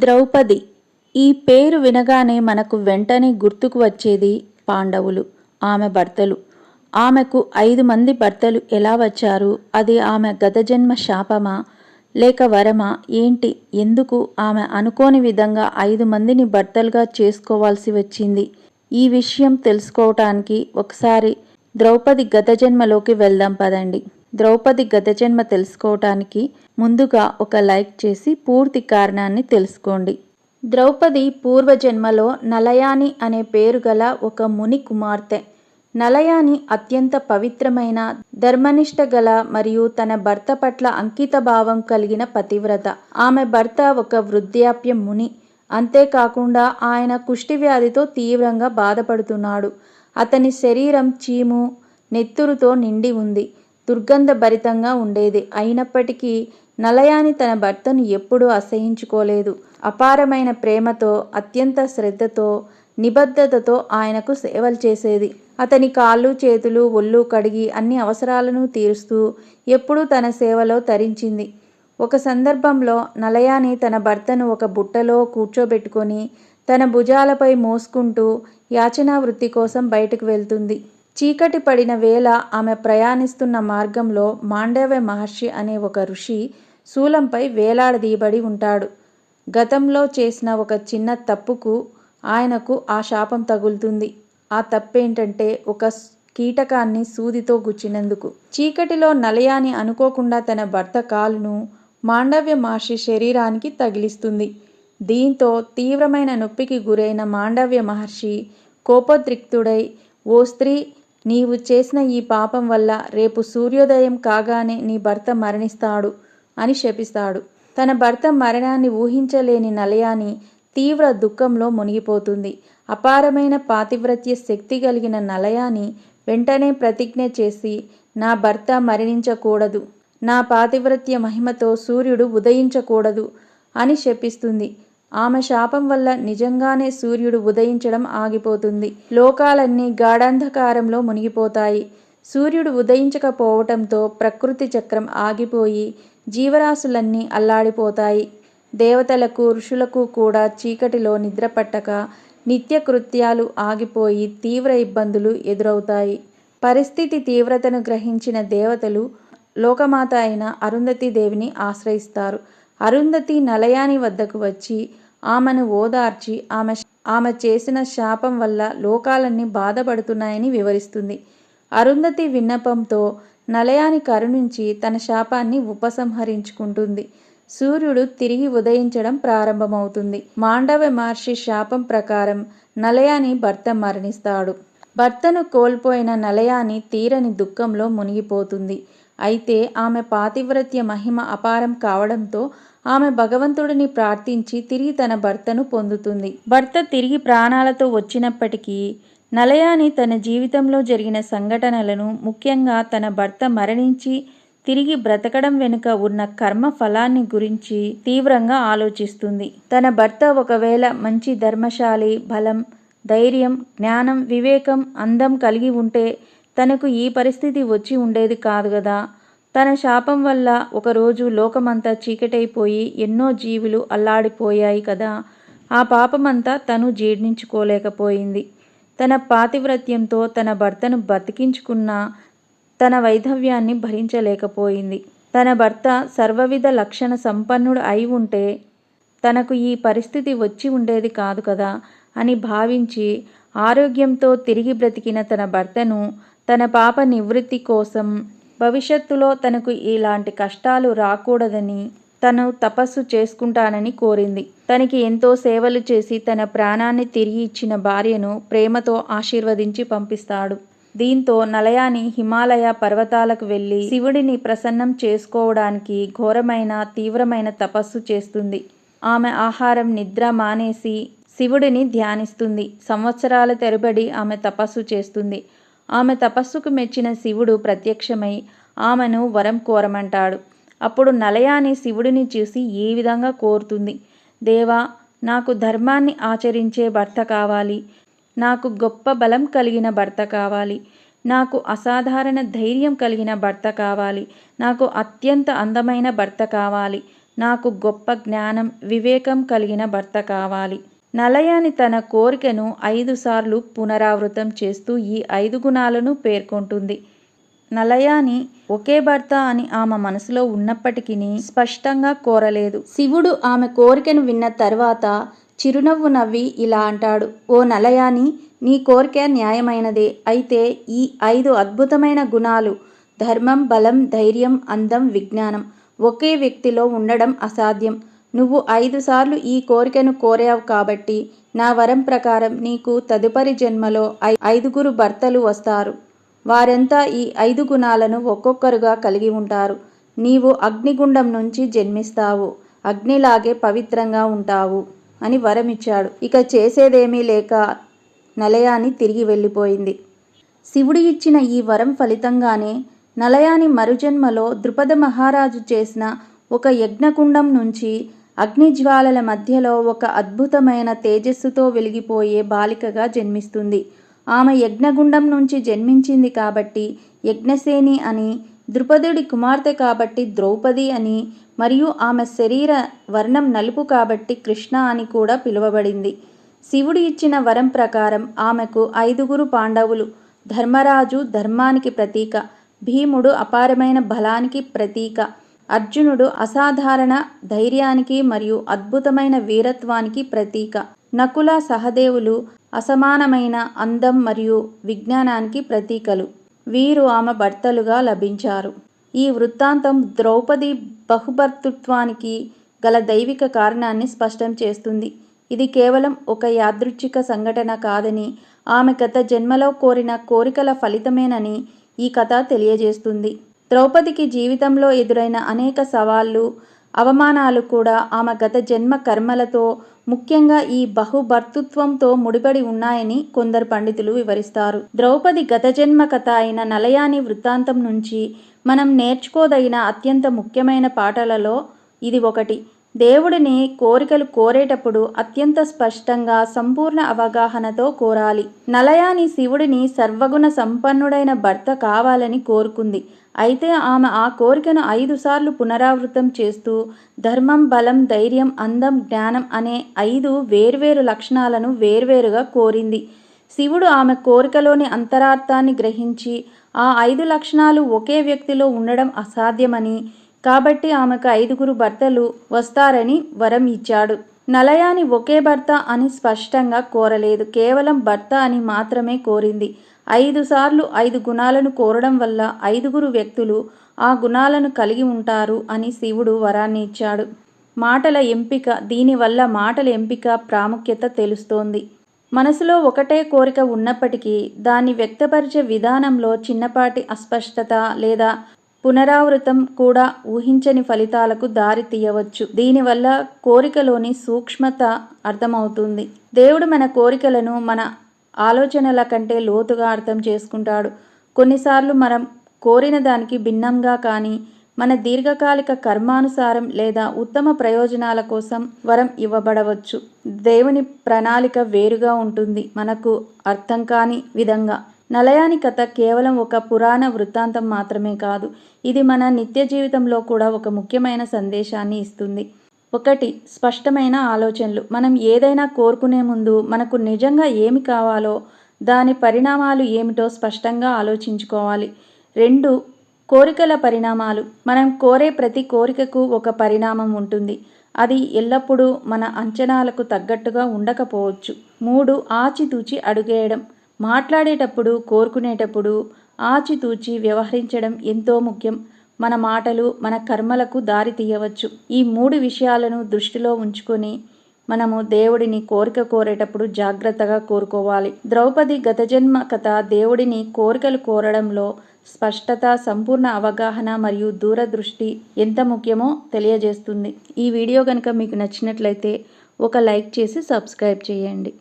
ద్రౌపది. ఈ పేరు వినగానే మనకు వెంటనే గుర్తుకు వచ్చేది పాండవులు ఆమె భర్తలు. ఆమెకు ఐదు మంది భర్తలు ఎలా వచ్చారు? అది ఆమె గతజన్మ శాపమా? లేక వరమా? ఏంటి? ఎందుకు ఆమె అనుకోని విధంగా ఐదు మందిని భర్తలుగా చేసుకోవాల్సి వచ్చింది? ఈ విషయం తెలుసుకోవటానికి ఒకసారి ద్రౌపది గతజన్మలోకి వెళ్దాం పదండి. ద్రౌపది గతజన్మ తెలుసుకోవటానికి ముందుగా ఒక లైక్ చేసి పూర్తి కారణాన్ని తెలుసుకోండి. ద్రౌపది పూర్వజన్మలో నలయాని అనే పేరు గల ఒక ముని కుమార్తె. నలయాని అత్యంత పవిత్రమైన ధర్మనిష్ట గల మరియు తన భర్త పట్ల అంకిత భావం కలిగిన పతివ్రత. ఆమె భర్త ఒక వృద్ధాప్య ముని. అంతేకాకుండా ఆయన కుష్టి వ్యాధితో తీవ్రంగా బాధపడుతున్నాడు. అతని శరీరం చీము నెత్తురుతో నిండి ఉంది. దుర్గంధభరితంగా ఉండేది. అయినప్పటికీ నలయాని తన భర్తను ఎప్పుడూ అసహించుకోలేదు. అపారమైన ప్రేమతో అత్యంత శ్రద్ధతో నిబద్ధతతో ఆయనకు సేవలు చేసేది. అతని కాళ్ళు చేతులు ఒళ్ళు కడిగి అన్ని అవసరాలను తీరుస్తూ ఎప్పుడూ తన సేవలో తరించింది. ఒక సందర్భంలో నలయాని తన భర్తను ఒక బుట్టలో కూర్చోబెట్టుకొని తన భుజాలపై మోసుకుంటూ యాచనా వృత్తి కోసం బయటకు వెళ్తుంది. చీకటి పడిన వేళ ఆమె ప్రయాణిస్తున్న మార్గంలో మాండవ్య మహర్షి అనే ఒక ఋషి శూలంపై వేలాడదీయబడి ఉంటాడు. గతంలో చేసిన ఒక చిన్న తప్పుకు ఆయనకు ఆ శాపం తగులుతుంది. ఆ తప్పేంటంటే ఒక కీటకాన్ని సూదితో గుచ్చినందుకు. చీకటిలో నలయాని అనుకోకుండా తన భర్త కాలును మాండవ్య మహర్షి శరీరానికి తగిలిస్తుంది. దీంతో తీవ్రమైన నొప్పికి గురైన మాండవ్య మహర్షి కోపోద్రిక్తుడై ఓ స్త్రీ నీవు చేసిన ఈ పాపం వల్ల రేపు సూర్యోదయం కాగానే నీ భర్త మరణిస్తాడు అని శపిస్తాడు. తన భర్త మరణాన్ని ఊహించలేని నలయాని తీవ్ర దుఃఖంలో మునిగిపోతుంది. అపారమైన పాతివ్రత్య శక్తి కలిగిన నలయాని వెంటనే ప్రతిజ్ఞ చేసి నా భర్త మరణించకూడదు. నా పాతివ్రత్య మహిమతో సూర్యుడు ఉదయించకూడదు అని శపిస్తుంది. ఆమె శాపం వల్ల నిజంగానే సూర్యుడు ఉదయించడం ఆగిపోతుంది. లోకాలన్నీ గాఢాంధకారంలో మునిగిపోతాయి. సూర్యుడు ఉదయించకపోవటంతో ప్రకృతి చక్రం ఆగిపోయి జీవరాశులన్నీ అల్లాడిపోతాయి. దేవతలకు ఋషులకు కూడా చీకటిలో నిద్రపట్టక నిత్య కృత్యాలు ఆగిపోయి తీవ్ర ఇబ్బందులు ఎదురవుతాయి. పరిస్థితి తీవ్రతను గ్రహించిన దేవతలు లోకమాత అయిన అరుంధతీదేవిని ఆశ్రయిస్తారు. అరుంధతి నలయాని వద్దకు వచ్చి ఆమెను ఓదార్చి ఆమె ఆమె చేసిన శాపం వల్ల లోకాలన్నీ బాధపడుతున్నాయని వివరిస్తుంది. అరుంధతి విన్నపంతో నలయాని కరుణించి తన శాపాన్ని ఉపసంహరించుకుంటుంది. సూర్యుడు తిరిగి ఉదయించడం ప్రారంభమవుతుంది. మాండవ మహర్షి శాపం ప్రకారం నలయాని భర్త మరణిస్తాడు. భర్తను కోల్పోయిన నలయాని తీరని దుఃఖంలో మునిగిపోతుంది. అయితే ఆమె పాతివ్రత్య మహిమ అపారం కావడంతో ఆమె భగవంతుడిని ప్రార్థించి తిరిగి తన భర్తను పొందుతుంది. భర్త తిరిగి ప్రాణాలతో వచ్చినప్పటికీ నలయాని తన జీవితంలో జరిగిన సంఘటనలను ముఖ్యంగా తన భర్త మరణించి తిరిగి బ్రతకడం వెనుక ఉన్న కర్మ ఫలాన్ని గురించి తీవ్రంగా ఆలోచిస్తుంది. తన భర్త ఒకవేళ మంచి ధర్మశాలి బలం ధైర్యం జ్ఞానం వివేకం అందం కలిగి ఉంటే తనకు ఈ పరిస్థితి వచ్చి ఉండేది కాదు కదా. తన శాపం వల్ల ఒకరోజు లోకమంతా చీకటైపోయి ఎన్నో జీవులు అల్లాడిపోయాయి కదా. ఆ పాపమంతా తను జీర్ణించుకోలేకపోయింది. తన పాతివ్రత్యంతో తన భర్తను బతికించుకున్న తన వైధవ్యాన్ని భరించలేకపోయింది. తన భర్త సర్వవిధ లక్షణ సంపన్నుడు అయి ఉంటే తనకు ఈ పరిస్థితి వచ్చి ఉండేది కాదు కదా అని భావించి ఆరోగ్యంతో తిరిగి బ్రతికిన తన భర్తను తన పాప నివృత్తి కోసం భవిష్యత్తులో తనకు ఇలాంటి కష్టాలు రాకూడదని తను తపస్సు చేసుకుంటానని కోరింది. తనకి ఎంతో సేవలు చేసి తన ప్రాణాన్ని తిరిగి ఇచ్చిన భార్యను ప్రేమతో ఆశీర్వదించి పంపిస్తాడు. దీంతో నలయాని హిమాలయ పర్వతాలకు వెళ్ళి శివుడిని ప్రసన్నం చేసుకోవడానికి ఘోరమైన తీవ్రమైన తపస్సు చేస్తుంది. ఆమె ఆహారం నిద్ర మానేసి శివుడిని ధ్యానిస్తుంది. సంవత్సరాల తరబడి ఆమె తపస్సు చేస్తుంది. ఆమె తపస్సుకు మెచ్చిన శివుడు ప్రత్యక్షమై ఆమెను వరం కోరమంటాడు. అప్పుడు నలయాని శివుడిని చూసి ఈ విధంగా కోరుతుంది? దేవా నాకు ధర్మాన్ని ఆచరించే భర్త కావాలి. నాకు గొప్ప బలం కలిగిన భర్త కావాలి. నాకు అసాధారణ ధైర్యం కలిగిన భర్త కావాలి. నాకు అత్యంత అందమైన భర్త కావాలి. నాకు గొప్ప జ్ఞానం వివేకం కలిగిన భర్త కావాలి. నలయాని తన కోరికను ఐదుసార్లు పునరావృతం చేస్తూ ఈ ఐదు గుణాలను పేర్కొంటుంది. నలయాని ఒకే భర్త అని ఆమె మనసులో ఉన్నప్పటికీ స్పష్టంగా కోరలేదు. శివుడు ఆమె కోరికను విన్న తర్వాత చిరునవ్వు నవ్వి ఇలా అంటాడు ఓ నలయాని నీ కోరిక న్యాయమైనదే. అయితే ఈ ఐదు అద్భుతమైన గుణాలు ధర్మం బలం ధైర్యం అందం విజ్ఞానం ఒకే వ్యక్తిలో ఉండడం అసాధ్యం. నువ్వు ఐదు సార్లు ఈ కోరికను కోరావు కాబట్టి నా వరం ప్రకారం నీకు తదుపరి జన్మలో ఐదుగురు భర్తలు వస్తారు. వారంతా ఈ ఐదు గుణాలను ఒక్కొక్కరుగా కలిగి ఉంటారు. నీవు అగ్నిగుండం నుంచి జన్మిస్తావు. అగ్నిలాగే పవిత్రంగా ఉంటావు అని వరం ఇచ్చాడు ఇక చేసేదేమీ లేక నలయాని తిరిగి వెళ్ళిపోయింది. శివుడు ఇచ్చిన ఈ వరం ఫలితంగానే నలయాని మరుజన్మలో ద్రుపద మహారాజు చేసిన ఒక యజ్ఞకుండం నుంచి అగ్నిజ్వాలల మధ్యలో ఒక అద్భుతమైన తేజస్సుతో వెలిగిపోయే బాలికగా జన్మిస్తుంది. ఆమె యజ్ఞగుండం నుంచి జన్మించింది కాబట్టి యజ్ఞసేని అని ద్రుపదుడి కుమార్తె కాబట్టి ద్రౌపది అని మరియు ఆమె శరీర వర్ణం నలుపు కాబట్టి కృష్ణ అని కూడా పిలువబడింది. శివుడు ఇచ్చిన వరం ప్రకారం ఆమెకు ఐదుగురు పాండవులు ధర్మరాజు ధర్మానికి ప్రతీక భీముడు అపారమైన బలానికి ప్రతీక అర్జునుడు అసాధారణ ధైర్యానికి మరియు అద్భుతమైన వీరత్వానికి ప్రతీక. నకుల సహదేవులు అసమానమైన అందం మరియు విజ్ఞానానికి ప్రతీకలు. వీరు ఆమె భర్తలుగా లభించారు. ఈ వృత్తాంతం ద్రౌపది బహుభర్తృత్వానికి గల దైవిక కారణాన్ని స్పష్టం చేస్తుంది. ఇది కేవలం ఒక యాదృచ్ఛిక సంఘటన కాదని ఆమె గత జన్మలో కోరిన కోరికల ఫలితమేనని ఈ కథ తెలియజేస్తుంది. ద్రౌపదికి జీవితంలో ఎదురైన అనేక సవాళ్ళు అవమానాలు కూడా ఆమె గత జన్మ కర్మలతో ముఖ్యంగా ఈ బహుభర్తృత్వంతో ముడిపడి ఉన్నాయని కొందరు పండితులు వివరిస్తారు. ద్రౌపది గత జన్మ కథ అయిన నలయాని వృత్తాంతం నుంచి మనం నేర్చుకోదగిన అత్యంత ముఖ్యమైన పాటలలో ఇది ఒకటి. దేవుడిని కోరికలు కోరేటప్పుడు అత్యంత స్పష్టంగా సంపూర్ణ అవగాహనతో కోరాలి. నలయాని శివుడిని సర్వగుణ సంపన్నుడైన భర్త కావాలని కోరుకుంది. అయితే ఆమె ఆ కోరికను ఐదు సార్లు పునరావృతం చేస్తూ ధర్మం బలం ధైర్యం అందం జ్ఞానం అనే ఐదు వేర్వేరు లక్షణాలను వేర్వేరుగా కోరింది. శివుడు ఆమె కోరికలోని అంతరార్థాన్ని గ్రహించి ఆ ఐదు లక్షణాలు ఒకే వ్యక్తిలో ఉండడం అసాధ్యమని కాబట్టి ఆమెకు ఐదుగురు భర్తలు వస్తారని వరం ఇచ్చాడు. నలయాని ఒకే భర్త అని స్పష్టంగా కోరలేదు. కేవలం భర్త అని మాత్రమే కోరింది. ఐదు సార్లు ఐదు గుణాలను కోరడం వల్ల ఐదుగురు వ్యక్తులు ఆ గుణాలను కలిగి ఉంటారు అని శివుడు వరాన్ని ఇచ్చాడు. మాటల ఎంపిక దీనివల్ల మాటల ఎంపిక ప్రాముఖ్యత తెలుస్తోంది. మనసులో ఒకటే కోరిక ఉన్నప్పటికీ దాన్ని వ్యక్తపరిచే విధానంలో చిన్నపాటి అస్పష్టత లేదా పునరావృతం కూడా ఊహించని ఫలితాలకు దారి తీయవచ్చు. దీనివల్ల కోరికలోని సూక్ష్మత అర్థమవుతుంది. దేవుడు మన కోరికలను మన ఆలోచనల కంటే లోతుగా అర్థం చేసుకుంటాడు. కొన్నిసార్లు మనం కోరిన దానికి భిన్నంగా కానీ మన దీర్ఘకాలిక కర్మానుసారం లేదా ఉత్తమ ప్రయోజనాల కోసం వరం ఇవ్వబడవచ్చు. దేవుని ప్రణాళిక వేరుగా ఉంటుంది. మనకు అర్థం కాని విధంగా. నలయాని కథ కేవలం ఒక పురాణ వృత్తాంతం మాత్రమే కాదు. ఇది మన నిత్య జీవితంలో కూడా ఒక ముఖ్యమైన సందేశాన్ని ఇస్తుంది. ఒకటి స్పష్టమైన ఆలోచనలు. మనం ఏదైనా కోరుకునే ముందు మనకు నిజంగా ఏమి కావాలో దాని పరిణామాలు ఏమిటో స్పష్టంగా ఆలోచించుకోవాలి. రెండు కోరికల పరిణామాలు. మనం కోరే ప్రతి కోరికకు ఒక పరిణామం ఉంటుంది. అది ఎల్లప్పుడూ మన అంచనాలకు తగ్గట్టుగా ఉండకపోవచ్చు. మూడు ఆచితూచి అడుగేయడం. మాట్లాడేటప్పుడు కోరుకునేటప్పుడు ఆచితూచి వ్యవహరించడం ఎంతో ముఖ్యం. మన మాటలు మన కర్మలకు దారి తీయవచ్చు. ఈ మూడు విషయాలను దృష్టిలో ఉంచుకొని మనము దేవుడిని కోరిక కోరేటప్పుడు జాగ్రత్తగా కోరుకోవాలి. ద్రౌపది గత జన్మ కథ దేవుడిని కోరికలు కోరడంలో స్పష్టత సంపూర్ణ అవగాహన మరియు దూరదృష్టి ఎంత ముఖ్యమో తెలియజేస్తుంది. ఈ వీడియో కనుక మీకు నచ్చినట్లయితే ఒక లైక్ చేసి సబ్స్క్రైబ్ చేయండి.